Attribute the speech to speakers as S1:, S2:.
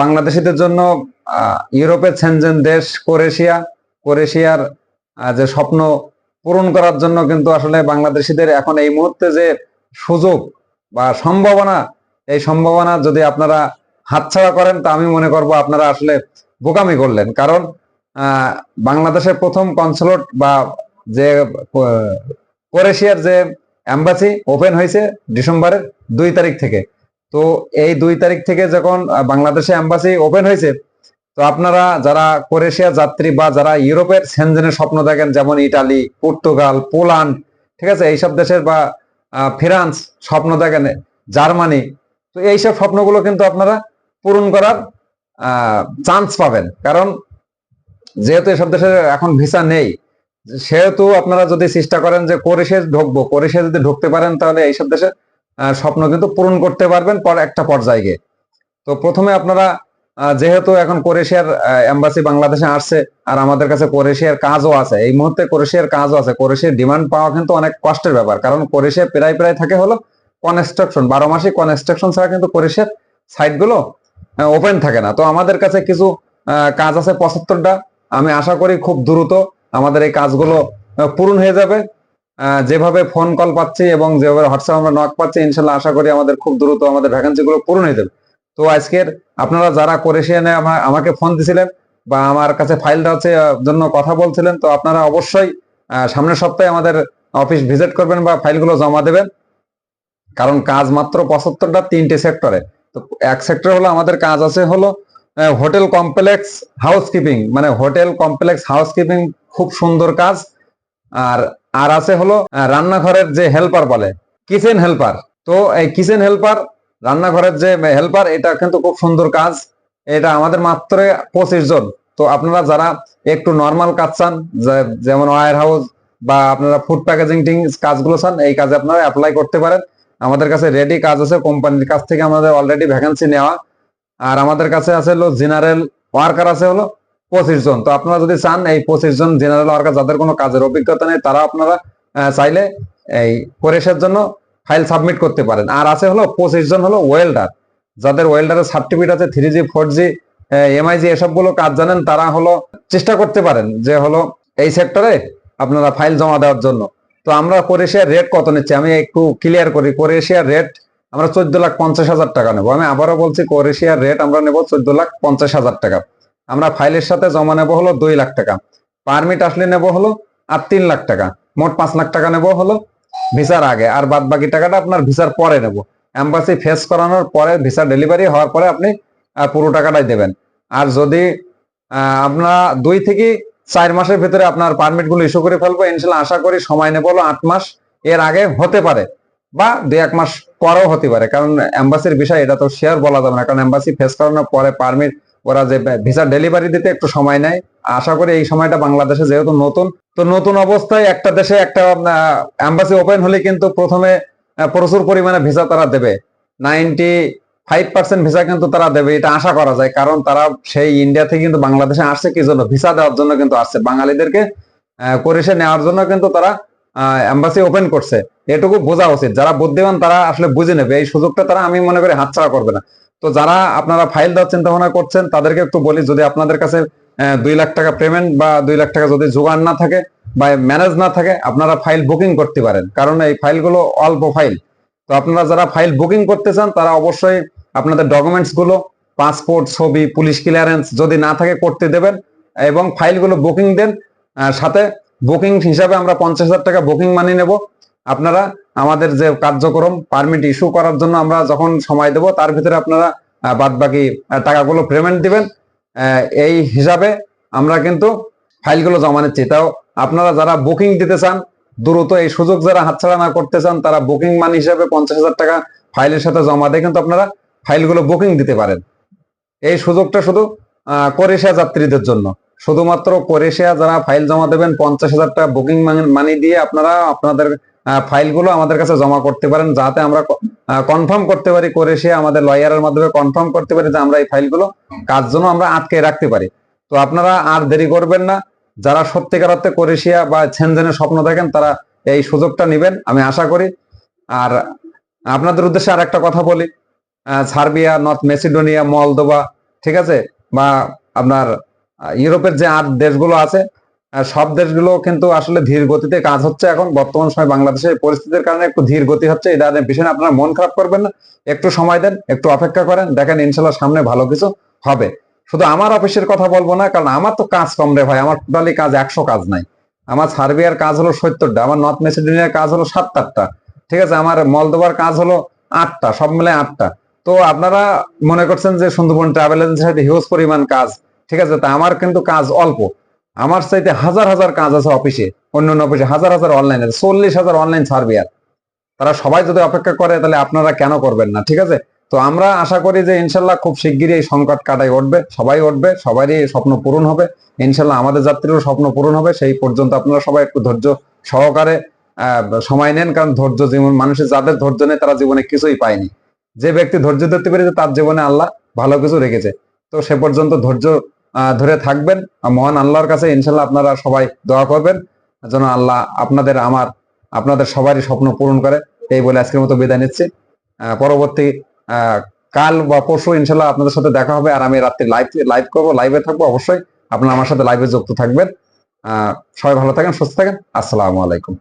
S1: বাংলাদেশিদের জন্য ইউরোপের সেনজেন দেশ ক্রোয়েশিয়া। ক্রোয়েশিয়ার যে স্বপ্ন পূরণ করার জন্য কিন্তু আসলে বাংলাদেশিদের এখন এই মুহূর্তে যে সুযোগ বা সম্ভাবনা, এই সম্ভাবনা যদি আপনারা হাতছাড়া করেন, তা আমি মনে করব আপনারা আসলে বোকামি করলেন। কারণ বাংলাদেশের প্রথম কনসুলেট বা যে ক্রোয়েশিয়ার যে এম্বাসি ওপেন হয়েছে ডিসেম্বরের দুই তারিখ থেকে। তো এই দুই তারিখ থেকে যখন বাংলাদেশে এম্বাসি ওপেন হয়েছে, তো আপনারা যারা ক্রোয়েশিয়া যাত্রী বা যারা ইউরোপের সেনজেনের স্বপ্ন দেখেন, যেমন ইটালি, পর্তুগাল, পোল্যান্ড, ঠিক আছে, এইসব দেশের বা ফ্রান্স স্বপ্ন দেখেন, জার্মানি, তো এইসব স্বপ্নগুলো কিন্তু আপনারা পূরণ করার চান্স পাবেন। কারণ যেহেতু এসব দেশে এখন ভিসা নেই, সেহেতু আপনারা যদি চেষ্টা করেন যে কোরেশে ঢুকবো, কোরেশে যদি ঢুকতে পারেন তাহলে এইসব দেশে স্বপ্ন কিন্তু পূরণ করতে পারবেন পর একটা পর্যায়ে। তো প্রথমে আপনারা যেহেতু এখন কোরেশিয়ার এম্বাসি বাংলাদেশে আসছে আর আমাদের কাছে কোরেশিয়ার কাজও আছে, এই মুহূর্তে কোরেশিয়ার কাজও আছে। কোরেশিয়ার ডিমান্ড পাওয়া কিন্তু অনেক কষ্টের ব্যাপার, কারণ কোরেশিয়া প্রায় প্রায় থাকে হলো কনস্ট্রাকশন বারো মাসে কনস্ট্রাকশন ছাড়া কিন্তু কোরেশিয়ার সাইটগুলো ওপেন থাকে না। তো আমাদের কাছে কিছু কাজ আছে পঁচাত্তরটা। আমি আশা করি খুব দ্রুত আমাদের এই কাজগুলো পূরণ হয়ে যাবে। যেভাবে ফোন কল পাচ্ছি এবং যেভাবে হোয়াটসঅ্যাপ আমরা নক পাচ্ছি, ইনশাল্লাহ আশা করি আমাদের খুব দ্রুত আমাদের ভ্যাকেন্সি গুলো পূরণ হয়ে যাবে। তো আজকের আপনারা যারা কোরেশিয়ানে আমা- আমাকে ফোন দিছিলেন বা আমার কাছে ফাইলটা হচ্ছে জন্য কথা বলছিলেন, তো আপনারা অবশ্যই সামনের সপ্তাহে আমাদের অফিস ভিজিট করবেন বা ফাইলগুলো জমা দেবেন। কারণ কাজ মাত্র পঁচাত্তরটা তিনটে সেক্টরে এক সেক্টর হলো আমাদের কাজ আছে হলো হোটেল কমপ্লেক্স হাউসকিপিং মানে হোটেল কমপ্লেক্স হাউসকিপিং খুব সুন্দর কাজ। আর আর আছে হলো রান্নাঘরের যে হেল্পার বলে কিচেন হেল্পার তো এই কিচেন হেল্পার রান্নাঘরের যে হেল্পার এটা কিন্তু খুব সুন্দর কাজ। এটা আমাদের মাত্র পঁচিশ জন। তো আপনারা যারা একটু নর্মাল কাজ চান যেমন ওয়ার হাউস বা আপনারা ফুড প্যাকেজিং কাজগুলো চান, এই কাজে আপনারা অ্যাপ্লাই করতে পারেন। আমাদের কাছে রেডি কাজ আছে কোম্পানির কাছ থেকে আমাদের অলরেডি ভ্যাকেন্সি নেওয়া। আর আমাদের কাছে আছে হলো জেনারেল ওয়ার্কার আছে হলো পঁচিশ জন। তো আপনারা যদি চান এই পঁচিশ জন জেনারেল ওয়ার্কার যাদের কোনো কাজের অভিজ্ঞতা নেই, তারা আপনারা চাইলে এই কোরেশের জন্য ফাইল সাবমিট করতে পারেন। আর আছে হলো পঁচিশ জন হলো ওয়েল্ডার যাদের ওয়েল্ডারের সার্টিফিকেট আছে three G four G MIG এসবগুলো কাজ জানেন, তারা হলো চেষ্টা করতে পারেন যে হলো এই সেক্টরে আপনারা ফাইল জমা দেওয়ার জন্য। তো আমরা কোরেশিয়ার রেট কত নিচ্ছি? আমি একটু ক্লিয়ার করি কোরেশিয়ার রেট আমরা চোদ্দ লাখ পঞ্চাশ হাজার টাকা নেব। আমি আবারও বলছি কোরেশিয়ার রেট আমরা নেব চোদ্দ লাখ পঞ্চাশ হাজার টাকা। আমরা ফাইলের সাথে জমা নেব হলো দুই লাখ টাকা। পারমিট আসলে নেব হলো আর তিন লাখ টাকা। মোট পাঁচ লাখ টাকা নেব হলো ভিসার আগে। আর বাদ বাকি টাকাটা আপনার ভিসার পরে নেব। এম্বাসি ফেস করানোর পরে, ভিসা ডেলিভারি হওয়ার পরে আপনি পুরো টাকাটাই দেবেন। আর যদি আপনার দুই থেকে চার মাসের ভিতরে আপনার পারমিটগুলো ইস্যু করে ফেলব, ইনশাল্লাহ আশা করি সময় নেব আট মাস। এর আগে হতে পারে বা দু এক মাস পরেও হতে পারে, কারণ এম্বাসির বিষয় এটা তো শেয়ার বলা যাবে না, কারণ এম্বাসি ফেস করানোর পরে পারমিট ওরা যে ভিসা ডেলিভারি দিতে একটু সময় নেয়। আশা করি এই সময়টা বাংলাদেশে যেহেতু নতুন, তো নতুন অবস্থায় একটা দেশে একটা এম্বাসি ওপেন হলে কিন্তু প্রথমে প্রচুর পরিমাণে ভিসা তারা দেবে। নাইনটি ফাইভ পার্সেন্ট ভিসা কিন্তু তারা দেবে, এটা আশা করা যায়। কারণ তারা সেই ইন্ডিয়া থেকে কিন্তু বাংলাদেশে আসছে কি জন্য? ভিসা দেওয়ার জন্য কিন্তু আসছে। বাঙালিদেরকে করেসে নেওয়ার জন্য কিন্তু তারা এম্বাসি ওপেন করছে। এটুকু বোঝা উচিত। যারা বুদ্ধিমান, তারা আসলে বুঝে নেবে। এই সুযোগটা তারা, আমি মনে করি, হাতছাড়া করবে না। তো যারা আপনারা ফাইল দেওয়ার চিন্তা ভাবনা করছেন, তাদেরকে একটু বলি, যদি আপনাদের কাছে দুই লাখ টাকা পেমেন্ট বা দুই লাখ টাকা যদি জোগাড় না থাকে বা ম্যানেজ না থাকে, আপনারা ফাইল বুকিং করতে পারেন। কারণ এই ফাইলগুলো অল্প ফাইল তো আপনারা যারা ফাইল বুকিং করতে চান, তারা অবশ্যই আপনাদের ডকুমেন্টসগুলো পাসপোর্ট ছবি পুলিশ ক্লিয়ারেন্স যদি না থাকে করতে দেবেন এবং ফাইলগুলো বুকিং দেন। সাথে বুকিং হিসাবে আমরা পঞ্চাশ হাজার টাকা বুকিং মানি নেব। আপনারা আমাদের যে কার্যক্রম পারমিট ইস্যু করার জন্য আমরা যখন সময় দেব, তার ভিতরে আপনারা বাদ বাকি টাকাগুলো পেমেন্ট দিবেন। এই হিসাবে আমরা কিন্তু ফাইলগুলো জমা নিচ্ছি। তাও আপনারা যারা বুকিং দিতে চান, দ্রুত এই সুযোগ যারা হাতছাড়া না করতে চান, তারা বুকিং মানি হিসাবে পঞ্চাশ হাজার টাকা ফাইলের সাথে জমা দিয়ে কিন্তু আপনারা ফাইলগুলো বুকিং দিতে পারেন। এই সুযোগটা শুধু কোরেশিয়া যাত্রীদের জন্য। শুধুমাত্র কোরেশিয়া যারা ফাইল জমা দেবেন, পঞ্চাশ হাজার টাকা বুকিং মানি দিয়ে আপনারা আপনাদের ফাইলগুলো আমাদের কাছে জমা করতে পারেন, যাতে আমরা কনফার্ম করতে পারি কোরেশিয়া আমাদের লয়ারের মাধ্যমে কনফার্ম করতে পারি যে আমরা এই ফাইলগুলো কাজ জন্য আমরা আটকে রাখতে পারি। তো আপনারা আর দেরি করবেন না। যারা সত্যিকার অর্থে কোরেশিয়া বা ছেনজেনের স্বপ্ন দেখেন, তারা এই সুযোগটা নেবেন, আমি আশা করি। আর আপনাদের উদ্দেশ্যে আর একটা কথা বলি। সার্বিয়া, নর্থ মেসিডোনিয়া মলদোবা ঠিক আছে? বা আপনার ইউরোপের যে আট দেশগুলো আছে সব দেশগুলো কিন্তু আসলে ধীর গতিতে কাজ হচ্ছে এখন। বর্তমান সময় বাংলাদেশের পরিস্থিতির কারণে একটু ধীর গতি হচ্ছে। এটা বিষয়ে আপনারা মন খারাপ করবেন না। একটু সময় দেন, একটু অপেক্ষা করেন। দেখেন, ইনশাল্লাহ সামনে ভালো কিছু হবে। শুধু আমার অফিসের কথা বলব না, কারণ আমার তো কাজ কম রে ভাই। আমার টোটালি কাজ একশো কাজ নাই। আমার সার্বিয়ার কাজ হলো সত্তরটা, আমার নর্থ মেসিডোনিয়ার কাজ হলো সাতটা ঠিক আছে? আমার মলদোবার কাজ হলো আটটা, সব মিলে আটটা। তো আপনারা মনে করছেন যে সুন্দরবন ট্রাভেল এজেন্সির হিউজ পরিমাণ কাজ। ঠিক আছে, তা আমার কিন্তু কাজ অল্প। আমার চাইতে হাজার হাজার কাজ আছে অফিসে অন্য অন্য অফিসে হাজার হাজার অনলাইন আছে, চল্লিশ হাজার অনলাইন সার্ভিয়ার তারা সবাই যদি অপেক্ষা করে, তাহলে আপনারা কেন করবেন না, ঠিক আছে? তো আমরা আশা করি যে ইনশাল্লাহ খুব শিগগিরই এই সংকট কাটাই উঠবে, সবাই উঠবে, সবারই স্বপ্ন পূরণ হবে। ইনশাল্লাহ আমাদের যাত্রীরও স্বপ্ন পূরণ হবে, সেই পর্যন্ত আপনারা সবাই একটু ধৈর্য সহকারে সময় নেন, কারণ ধৈর্য জীবন, মানুষের যাদের ধৈর্য নেই, তারা জীবনে কিছুই পায়নি। যে ব্যক্তি ধৈর্য ধরতে পেরেছে তার জীবনে আল্লাহ ভালো কিছু রেখেছে। তো সে পর্যন্ত ধৈর্য ধরে থাকবেন। মহান আল্লাহর কাছে ইনশাল্লাহ আপনারা সবাই দোয়া করবেন যেন আল্লাহ আপনাদের আমার আপনাদের সবারই স্বপ্ন পূরণ করে। এই বলে আজকের মতো বিদায় নিচ্ছি। পরবর্তী কাল বা পরশু ইনশাল্লাহ আপনাদের সাথে দেখা হবে। আর আমি রাত্রি লাইভ লাইভ করব লাইভে থাকব অবশ্যই। আপনারা আমার সাথে লাইভে যুক্ত থাকবেন। আহ, সবাই ভালো থাকেন সুস্থ থাকেন। আসসালামু আলাইকুম।